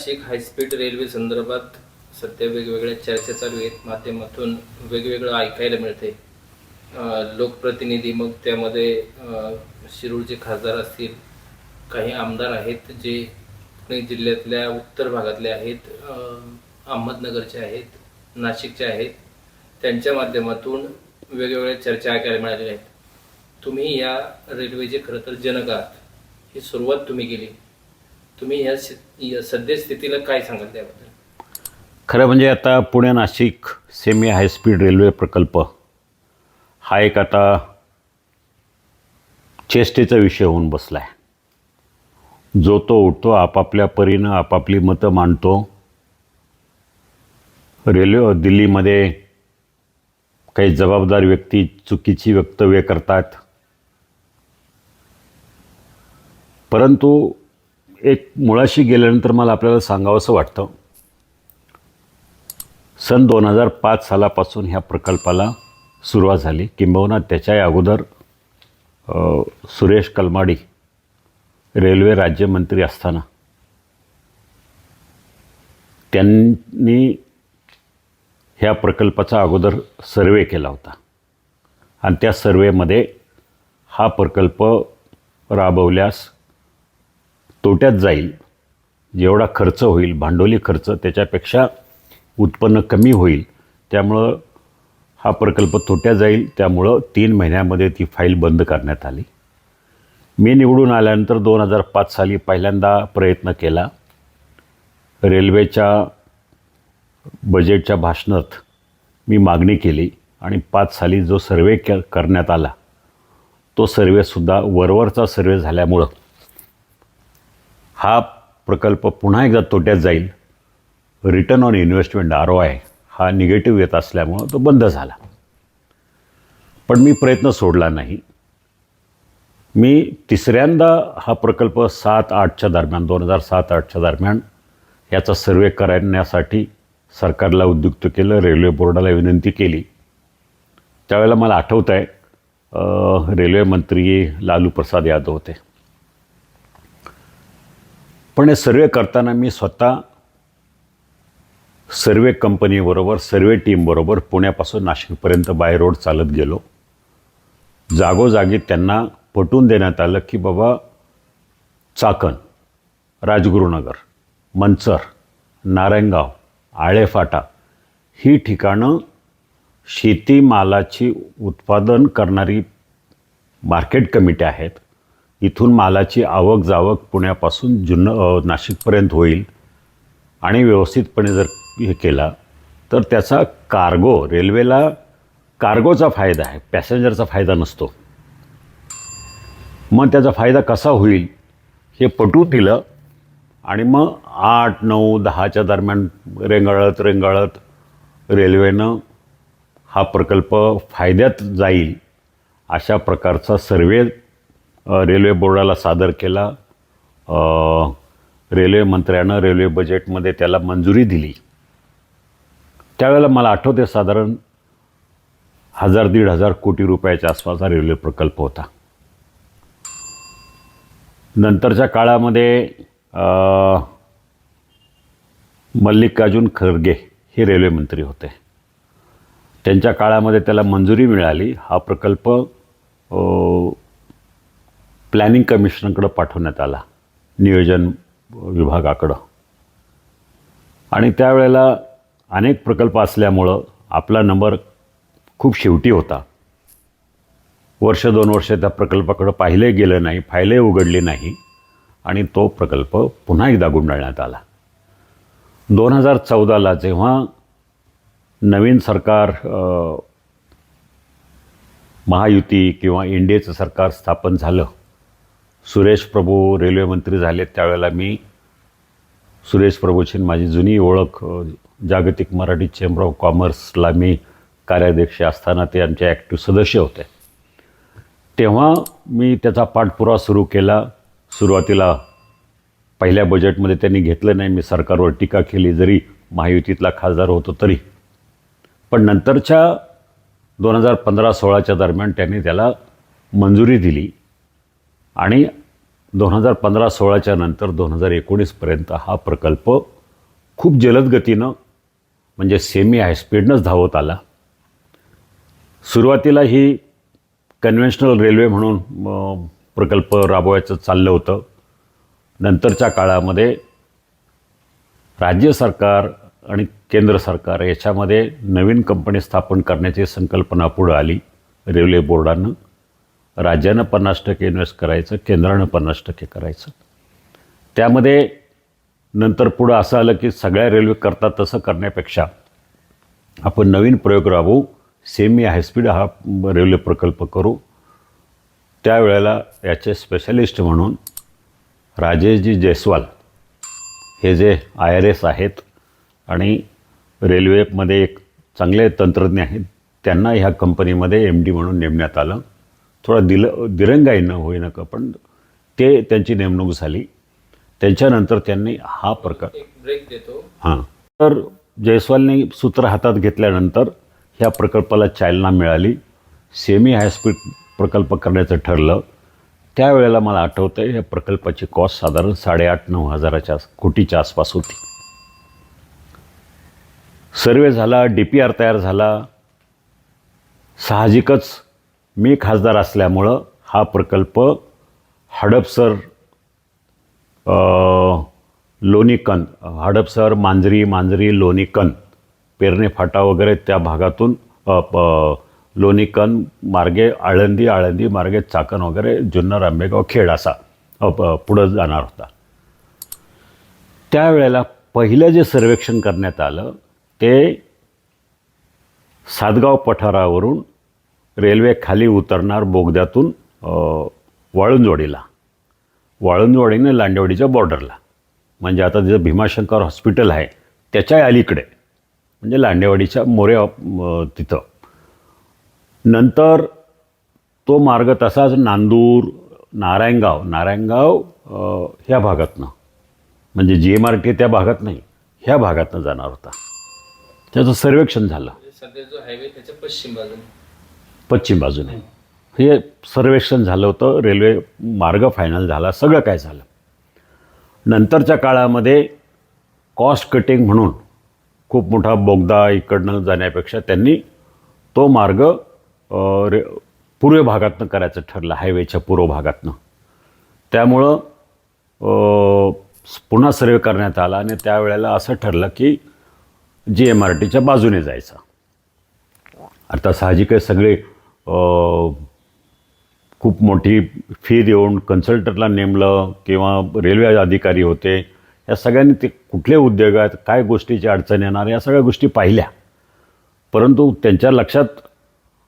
Nashik high speed railway संदर्भात सध्या वेगवेगळ्या चर्चा चालू आहेत. माध्यमातून वेगवेगळं ऐकायला मिळते लोकप्रतिनिधी मग त्यामध्ये शिरूरचे खासदार असतील काही आमदार आहेत जे पुणे जिल्ह्यातल्या उत्तर भागातले आहेत अहमदनगरचे आहेत नाशिकचे आहेत. त्यांच्या माध्यमातून वेगवेगळ्या चर्चा ऐकायला मिळालेल्या आहेत. तुम्ही या रेल्वेचे खरं तर जनक आहात. ही सुरुवात तुम्ही केली. तुम्ही या या सद्यस्थितीला काय सांगाल त्याबद्दल? खरं म्हणजे आता Pune Nashik semi high speed railway प्रकल्प हा एक आता चेष्टेचा विषय होऊन बसला आहे जो तो उठतो आपापल्या परीनं आपापली मतं मांडतो. रेल्वे दिल्लीमध्ये काही जबाबदार व्यक्ती चुकीची वक्तव्य करतात. परंतु एक मुळाशी गेल्यानंतर मला आपल्याला सांगावंसं वाटतं. सन दोन हजार पाच सालापासून ह्या प्रकल्पाला सुरुवात झाली. किंबहुना त्याच्या अगोदर सुरेश कलमाडी रेल्वे राज्यमंत्री असताना त्यांनी ह्या प्रकल्पाचा अगोदर सर्वे केला होता. आणि त्या सर्वेमध्ये हा प्रकल्प राबवल्यास तोट्यात जाईल. जेवढा खर्च होईल भांडवली खर्च त्याच्यापेक्षा उत्पन्न कमी होईल. त्यामुळं हा प्रकल्प तोट्यात जाईल. त्यामुळं तीन महिन्यामध्ये ती फाईल बंद करण्यात आली. मी निवडून आल्यानंतर दोन हजार पाच साली पहिल्यांदा प्रयत्न केला. रेल्वेच्या बजेटच्या भाषणात मी मागणी केली आणि पाच साली जो सर्वे करण्यात आला तो सर्वेसुद्धा वरवरचा सर्वे झाल्यामुळं हा प्रकल्प पुन्हा एकदा तोट्यात जाईल. Return on investment R O I हा निगेटिव्ह येत असल्यामुळं तो बंद झाला. पण मी प्रयत्न सोडला नाही. मी तिसऱ्यांदा हा प्रकल्प सात आठच्या दरम्यान दोन हजार सात आठच्या दरम्यान याचा सर्वे करण्यासाठी सरकारला उद्युक्त केलं रेल्वे बोर्डाला विनंती केली. त्यावेळेला मला आठवतं आहे रेल्वे मंत्री लालू प्रसाद यादव होते. पण हे सर्वे करताना मी स्वतः सर्वे कंपनीबरोबर सर्वे टीमबरोबर पुण्यापासून नाशिकपर्यंत बाय रोड चालत गेलो. जागोजागी त्यांना पटवून देण्यात आलं की बाबा चाकण राजगुरुनगर मंचर नारायणगाव आळेफाटा ही ठिकाणं शेतीमालाची उत्पादन करणारी मार्केट कमिटी आहेत. इथून मालाची आवक जावक पुण्यापासून जुन्न नाशिकपर्यंत होईल. आणि व्यवस्थितपणे जर हे केला तर त्याचा कार्गो रेल्वेला कार्गोचा फायदा आहे पॅसेंजरचा फायदा नसतो. मग त्याचा फायदा कसा होईल हे पटवून दिलं आणि मग आठ नऊ दहाच्या दरम्यान रेंगाळत रेंगाळत रेल्वेनं हा प्रकल्प फायद्यात जाईल अशा प्रकारचा सर्वे रेल्वे बोर्डाला सादर केला. रेल्वे मंत्र्यानं रेल्वे बजेटमध्ये त्याला मंजुरी दिली. त्यावेळेला मला आठवते साधारण हजार दीड हजार कोटी रुपयाच्या आसपास हा रेल्वे प्रकल्प होता. नंतरच्या काळामध्ये मल्लिकार्जुन खरगे हे रेल्वे मंत्री होते. त्यांच्या काळामध्ये त्याला मंजुरी मिळाली. हा प्रकल्प प्लॅनिंग कमिशनकडं पाठवण्यात आला नियोजन विभागाकडं. आणि त्यावेळेला अनेक प्रकल्प असल्यामुळं आपला नंबर खूप शेवटी होता. वर्ष दोन वर्ष त्या प्रकल्पाकडं पाहिले गेलं नाही फायले उघडली नाही आणि तो प्रकल्प पुन्हा एकदा गुंडाळण्यात आला. दोन हजार चौदाला जेव्हा नवीन सरकार महायुती किंवा इंडियाचं सरकार स्थापन झालं सुरेश प्रभू रेल्वे मंत्री झाले त्यावेळेला मी सुरेश प्रभूची माझी जुनी ओळख जागतिक मराठी चेंबर ऑफ कॉमर्सला मी कार्याध्यक्ष असताना ते आमचे ॲक्टिव्ह सदस्य होते. तेव्हा मी त्याचा पाठपुरावा सुरू केला. सुरुवातीला पहिल्या बजेटमध्ये त्यांनी घेतलं नाही. मी सरकारवर टीका केली. जरी महायुतीतला खासदार होतो तरी. पण नंतरच्या दोन हजार पंधरा सोळाच्या दरम्यान त्यांनी त्याला मंजुरी दिली. आणि दोन हजार पंधरा सोळाच्या नंतर दोन हजार एकोणीसपर्यंत हा प्रकल्प खूप जलद गतीनं म्हणजे सेमी हायस्पीडनंच धावत आला. सुरुवातीला ही कन्व्हेन्शनल रेल्वे म्हणून प्रकल्प राबवायचं चाललं होतं. नंतरच्या काळामध्ये राज्य सरकार आणि केंद्र सरकार याच्यामध्ये नवीन कंपनी स्थापन करण्याची संकल्पना पुढं आली रेल्वे बोर्डानं राज्यानं पन्नास टक्के इन्व्हेस्ट करायचं केंद्रानं पन्नास टक्के करायचं. त्यामध्ये नंतर पुढं असं आलं की सगळ्या रेल्वे करतात तसं करण्यापेक्षा आपण नवीन प्रयोग राबवू सेमी हायस्पीड हा रेल्वे प्रकल्प करू. त्यावेळेला याचे स्पेशलिस्ट म्हणून राजेशजी जयस्वाल हे जे आय आर एस आहेत आणि रेल्वेमध्ये एक चांगले तंत्रज्ञ आहेत त्यांना ह्या कंपनीमध्ये एम डी म्हणून नेमण्यात आलं. थोडा दिल दिरंगाईनं होईना का पण ते त्यांची नेमणूक झाली. त्यांच्यानंतर त्यांनी हा प्रकार एक ब्रेक देतो. हां. तर जयस्वालने सूत्र हातात घेतल्यानंतर ह्या प्रकल्पाला चालना मिळाली. सेमी हायस्पीड प्रकल्प करण्याचं ठरलं. त्यावेळेला मला आठवतं आहे या प्रकल्पाची कॉस्ट साधारण साडेआठ नऊ हजाराच्या कोटीच्या आसपास होती. सर्वे झाला डी पी आर तयार झाला. साहजिकच मी खासदार असल्यामुळं हा प्रकल्प हडपसर लोणीकन हडपसर मांजरी मांजरी लोणीकन पेरणे फाटा वगैरे त्या भागातून लोणीकन मार्गे आळंदी आळंदी मार्गे चाकण वगैरे जुन्नर आंबेगाव खेड असा पुढं जाणार होता. त्यावेळेला पहिलं जे सर्वेक्षण करण्यात आलं ते सातगाव पठारावरून रेल्वे खाली उतरणार बोगद्यातून वाळुंजवाडीला वाळुंजवाडीने लांडेवाडीच्या बॉर्डरला. म्हणजे आता जे भीमाशंकर हॉस्पिटल आहे त्याच्या अलीकडे. म्हणजे लांडेवाडीच्या मोरे तिथं. नंतर तो मार्ग तसाच नांदूर नारायणगाव. नारायणगाव ह्या भागातनं. म्हणजे जी एम आर टी त्या भागात नाही ह्या भागातनं जाणार होता. त्याचं सर्वेक्षण झालं. सध्या जो हायवे त्याच्या पश्चिम बाजूने. पश्चिम बाजूने. हे सर्वेक्षण झालं होतं रेल्वे मार्ग फायनल झाला सगळं काय झालं. नंतरच्या काळामध्ये कॉस्ट कटिंग म्हणून खूप मोठा बोगदा इकडनं जाण्यापेक्षा त्यांनी तो मार्ग रे पूर्व भागातनं करायचं ठरलं हायवेच्या पूर्व भागातनं. त्यामुळं पुन्हा सर्वे करण्यात आला आणि त्यावेळेला असं ठरलं की जी एम आर टीच्या बाजूने जायचं. आता साहजिक आहे सगळे खूप मोठी फी देऊन कन्सल्टंटला नेमलं किंवा रेल्वे अधिकारी होते या सगळ्यांनी ते कुठले उद्योग आहेत काय गोष्टीची अडचण येणार या सगळ्या गोष्टी पाहिल्या. परंतु त्यांच्या लक्षात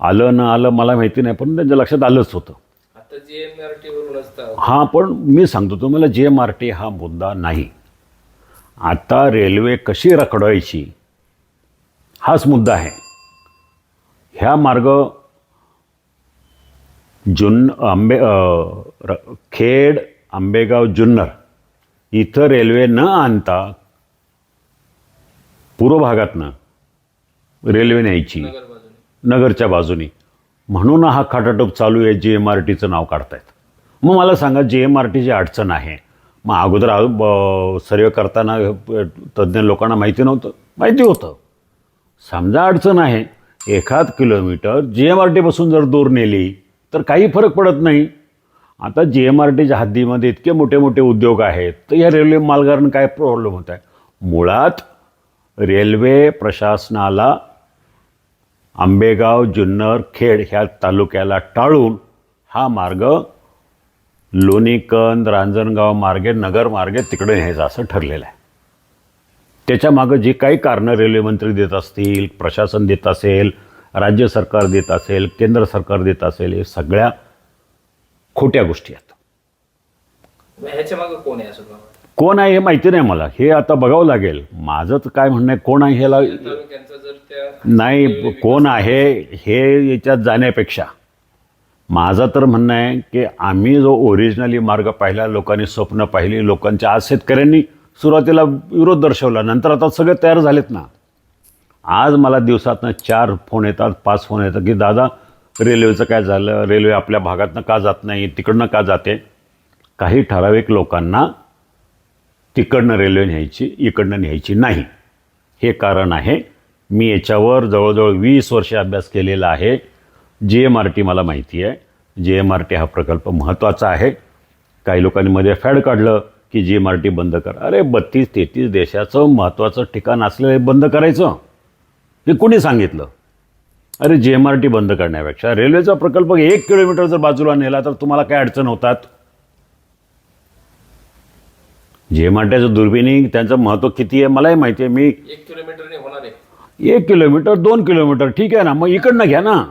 आलं न आलं मला माहिती नाही पण त्यांच्या लक्षात आलंच होतं. आता जी एम आर टी वरून असता. हा पण मी सांगतो तुम्हाला जे एम आर टी हा मुद्दा नाही. आता रेल्वे कशी रखडवायची हाच मुद्दा आहे. ह्या मार्ग जुन आंबे र- खेड आंबेगाव जुन्नर इथं रेल्वे न आणता पूर्व भागातनं रेल्वे न्यायची. नगरच्या बाजूनी. म्हणून हा खाटाटोप चालू आहे जी एम आर टीचं नाव काढतायत. मग मला सांगा जी एम आर टीची अडचण आहे. मग अगोदर ब- सर्वे करताना तज्ज्ञ लोकांना माहिती नव्हतं. माहिती होतं. समजा अडचण आहे एखाद किलोमीटर जी एम आर टीपासून जर दूर नेली तर काही फरक पडत नाही. आता जी एम आर टीच्या हद्दीमध्ये इतके मोठे मोठे उद्योग आहेत तर या रेल्वे मालगारण काय प्रॉब्लेम होत आहे? मुळात रेल्वे प्रशासनाला आंबेगाव जुन्नर खेड ह्या तालुक्याला टाळून हा मार्ग लोणीकंद रांजणगाव मार्गे नगर मार्गे तिकडे न्यायचा असं ठरलेलं आहे. त्याच्यामागं जी काही कारणं रेल्वे मंत्री देत असतील प्रशासन देत असेल राज्य सरकार देत असेल केंद्र सरकार देत असेल हे सगळ्या खोट्या गोष्टी आहेत. कोण आहे? कोण आहे हे माहिती नाही मला. हे आता बघावं लागेल. माझं तर काय म्हणणं आहे कोण आहे ह्याला नाही कोण आहे हे याच्यात जाण्यापेक्षा. माझं तर म्हणणं आहे की आम्ही जो ओरिजिनली मार्ग पाहिला लोकांनी स्वप्न पाहिली लोकांच्या आज शेतकऱ्यांनी सुरुवातीला विरोध दर्शवला नंतर आता सगळे तयार झालेत ना. आज मला दिवसातनं चार फोन येतात पाच फोन येतात की दादा रेल्वेचं काय झालं? रेल्वे आपल्या भागातनं का जात नाही? तिकडनं का जाते? काही ठराविक लोकांना तिकडनं रेल्वे न्यायची इकडनं न्यायची नाही. हे कारण आहे मी याच्यावर जवळजवळ वीस वर्ष अभ्यास केलेला आहे. जी एम आर टी मला माहिती आहे. जी एम आर टी हा प्रकल्प महत्त्वाचा आहे. काही लोकांनी मध्ये फॅड काढलं की जी एम आर टी बंद कर. अरे बत्तीस तेहतीस देशाचं महत्त्वाचं ठिकाण असलेलं बंद करायचं. हे कोणी सांगितलं? अरे जी एम आर टी बंद करण्यापेक्षा. रेल्वेचा प्रकल्प एक किलोमीटर जर बाजूला नेला तर तुम्हाला काय अडचण होतात? जी एम आर टीचं दुर्बिणी त्यांचं महत्त्व किती आहे? मलाही माहिती आहे. मी एक होणार आहे. एक किलोमीटर दोन किलोमीटर ठीक आहे ना? मग इकडनं घ्या ना.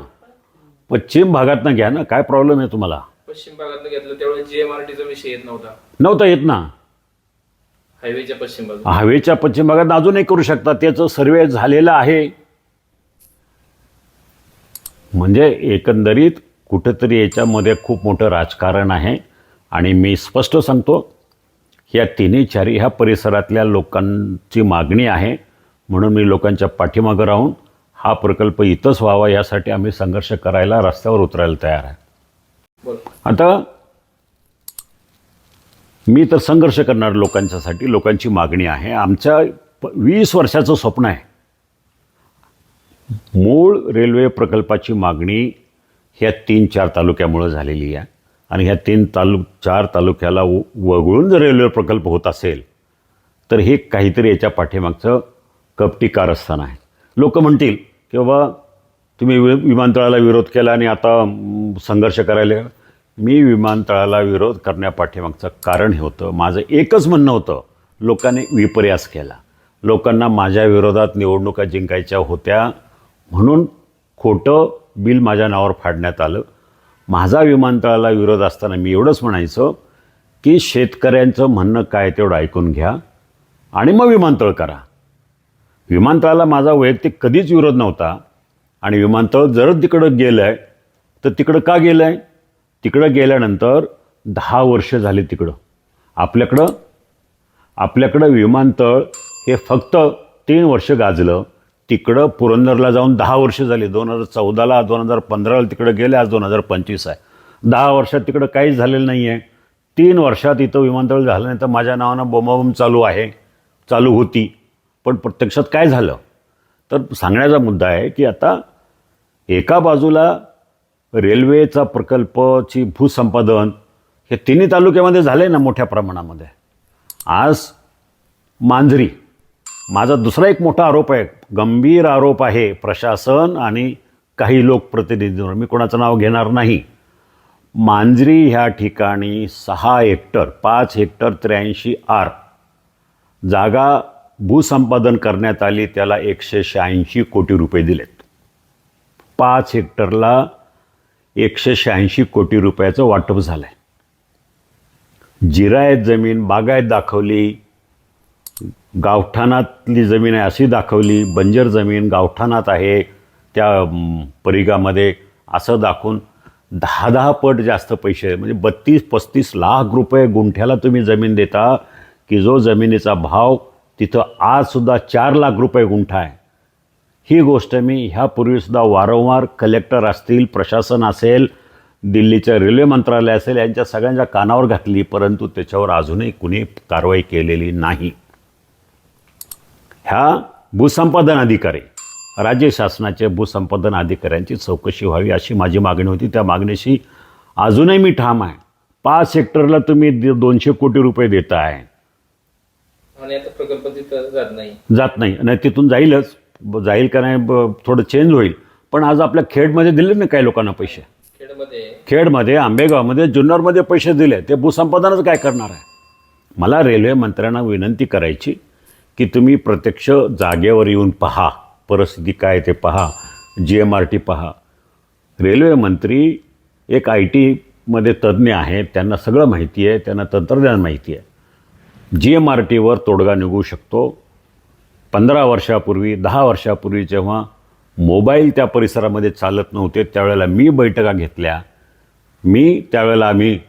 पश्चिम भागातनं घ्या ना. काय प्रॉब्लेम आहे तुम्हाला? पश्चिम भागातनं घेतलं त्यावेळेस जीएमआरटीचा विषय येत नव्हता. नव्हता येत ना? हायवेच्या पश्चिम बाजू हवेच्या पश्चिम भागात अजूनही करू शकता. त्याचं सर्वे झालेलं आहे. म्हणजे एकंदरीत कुठंतरी याच्यामध्ये खूप मोठं राजकारण आहे. आणि मी स्पष्ट सांगतो या तिन्ही चारी ह्या परिसरातल्या लोकांची मागणी आहे. म्हणून मी लोकांच्या पाठीमागं राहून हा प्रकल्प इथंच व्हावा यासाठी आम्ही संघर्ष करायला रस्त्यावर उतरायला तयार आहे. आता मी तर संघर्ष करणार लोकांच्यासाठी लोकांची मागणी आहे. आमच्या प- वीस वर्षाचं स्वप्न आहे. मूळ रेल्वे प्रकल्पाची मागणी ह्या तीन चार तालुक्यामुळं झालेली आहे. आणि ह्या तीन तालु चार तालुक्याला व- वगळून जर रेल्वे प्रकल्प होत असेल तर हे काहीतरी याच्या पाठीमागचं कपटी कारस्थान आहे. लोक म्हणतील की बाबा तुम्ही वि विमानतळाला विरोध केला आणि आता संघर्ष करायला मी विमानतळाला विरोध करण्यापाठीमागचं कारण हे होतं. माझं एकच म्हणणं होतं लोकांनी विपर्यास केला. लोकांना माझ्या विरोधात निवडणुका जिंकायच्या होत्या म्हणून खोटं बिल माझ्या नावावर फाडण्यात आलं. माझा विमानतळाला विरोध असताना मी एवढंच म्हणायचं की शेतकऱ्यांचं म्हणणं काय तेवढं ऐकून घ्या आणि मग विमानतळ करा. विमानतळाला माझा वैयक्तिक कधीच विरोध नव्हता आणि विमानतळ जर तिकडं गेलं आहे तर तिकडं का गेलं आहे तिकडं गेल्यानंतर दहा वर्ष झाली तिकडं. आपल्याकडं आपल्याकडं विमानतळ हे फक्त तीन वर्ष गाजलं. तिकडं पुरंदरला जाऊन दहा वर्ष झाली. दोन हजार चौदाला दोन हजार पंधराला तिकडं गेले आज दोन हजार पंचवीस आहे. दहा वर्षात तिकडं काहीच झालेलं नाही आहे तीन वर्षात इथं विमानतळ झालं नाही तर माझ्या नावानं बोमाबोम चालू आहे चालू होती. पण प्रत्यक्षात काय झालं? तर सांगण्याचा मुद्दा आहे की आता एका बाजूला रेल्वेचा प्रकल्पची भूसंपादन हे तिन्ही तालुक्यामध्ये झालं आहे ना मोठ्या प्रमाणामध्ये. आज मांजरी माझा दुसरा एक मोठा आरोप आहे गंभीर आरोप आहे प्रशासन आणि काही लोकप्रतिनिधींवर. मी कोणाचं नाव घेणार नाही. मांजरी ह्या ठिकाणी सहा हेक्टर पाच हेक्टर त्र्याऐंशी आर. जागा भूसंपादन करण्यात आली त्याला एकशे शहाऐंशी कोटी रुपये दिलेत. पाच हेक्टरला एकशे शहाऐंशी कोटी रुपयाचं वाटप झालं आहे जिरायत जमीन बागायत दाखवली गावठाणातली जमीन आहे अशी दाखवली. बंजर जमीन गावठाणात आहे. त्या परिघामध्ये असं दाखवून दहा दहा पट जास्त पैसे म्हणजे बत्तीस पस्तीस लाख रुपये गुंठ्याला तुम्ही जमीन देता की जो जमिनीचा भाव तिथं आजसुद्धा चार लाख रुपये गुंठा आहे. ही गोष्ट मी ह्यापूर्वीसुद्धा वारंवार कलेक्टर असतील प्रशासन असेल दिल्लीच्या रेल्वे मंत्रालय असेल यांच्या सगळ्यांच्या कानावर घातली परंतु त्याच्यावर अजूनही कुणी कारवाई केलेली नाही. ह्या भूसंपादन अधिकारी राज्य शासनाच्या भूसंपादन अधिकाऱ्यांची चौकशी व्हावी अशी माझी मागणी होती. त्या मागणीशी अजूनही मी ठाम आहे. पाच हेक्टरला तुम्ही दोनशे कोटी रुपये देता आहे प्रकल्प तिथं जात नाही. जात नाही. नाही तिथून जाईलच. जाईल का नाही थोडं चेंज होईल. पण आज आपल्या खेडमध्ये दिले ना काही लोकांना पैसे? खेडमध्ये? खेडमध्ये आंबेगावमध्ये जुन्नरमध्ये पैसे दिले. ते भूसंपादनच काय करणार आहे? मला रेल्वे मंत्र्यांना विनंती करायची की तुम्ही प्रत्यक्ष जागेवर येऊन पहा. परिस्थिती काय ते पहा. जी एम आर टी पहा. रेल्वे मंत्री एक आय टीमध्ये तज्ज्ञ आहेत. त्यांना सगळं माहिती आहे. त्यांना तंत्रज्ञान माहिती आहे. जी एम आर टीवर तोडगा निघू शकतो. पंधरा वर्षापूर्वी दहा वर्षापूर्वी जेव्हा मोबाईल त्या परिसरामध्ये चालत नव्हते त्यावेळेला मी बैठका घेतल्या. मी त्यावेळेला आम्ही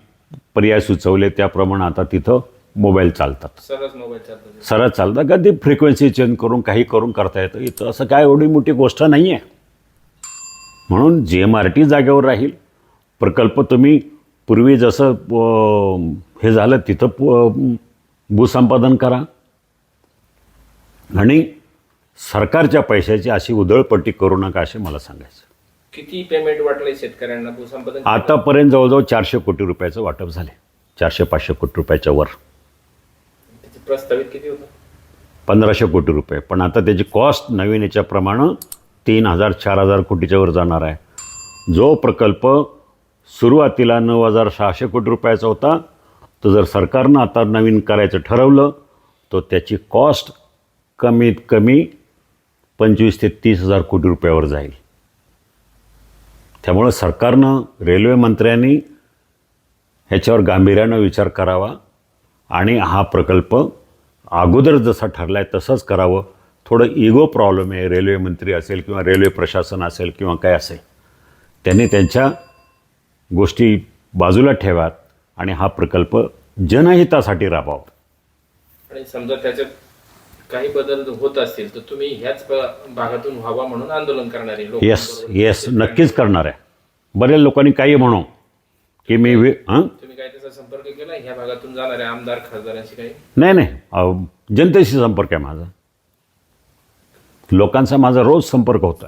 पर्याय सुचवले. त्याप्रमाणे आता तिथं मोबाईल चालतात. मोबाईल चालतात. सरळ चालतं का ते फ्रिक्वेन्सी चेंज करून काही करून करता येतं. इथं असं काय एवढी मोठी गोष्ट नाही आहे म्हणून जी एम आर टी जागेवर राहील. प्रकल्प तुम्ही पूर्वी जसं हे झालं तिथं भूसंपादन करा. आणि सरकारच्या पैशाची अशी उधळपट्टी करू नका असे मला सांगायचं. किती पेमेंट वाटलंय शेतकऱ्यांना भूसंपादन? आतापर्यंत जवळजवळ चारशे कोटी रुपयाचं वाटप झाले. चारशे पाचशे कोटी रुपयाच्या वर. प्रस्तावित किती होतं. पंधराशे कोटी रुपये. पण आता त्याची कॉस्ट नवीन याच्याप्रमाणे तीन हजार चार हजार कोटीच्या वर जाणार आहे. जो प्रकल्प सुरुवातीला नऊ हजार सहाशे कोटी रुपयाचा होता तो जर सरकारनं आता नवीन करायचं ठरवलं तर त्याची कॉस्ट कमीत कमी पंचवीस ते तीस हजार कोटी रुपयावर जाईल. त्यामुळं सरकारनं रेल्वे मंत्र्यांनी ह्याच्यावर गांभीर्यानं विचार करावा. आणि हा प्रकल्प अगोदर जसा ठरला आहे तसंच करावं. थोडं इगो प्रॉब्लेम आहे रेल्वे मंत्री असेल किंवा रेल्वे प्रशासन असेल किंवा काय असेल त्यांनी त्यांच्या गोष्टी बाजूला ठेवात आणि हा प्रकल्प जनहितासाठी राबवावा. आणि समजा त्याच्यात काही बदल होत असतील तर तुम्ही ह्याच भागातून व्हावा म्हणून आंदोलन करणारे लोक येस येस नक्कीच करणार आहे. बऱ्याच लोकांनी काही म्हणू की मी वे हां? संपर्क केला ह्या भागातून जाणाऱ्या आमदार खासदारांशी काही? नाही नाही. अहो, जनतेशी संपर्क आहे माझा. लोकांचा माझा रोज संपर्क होता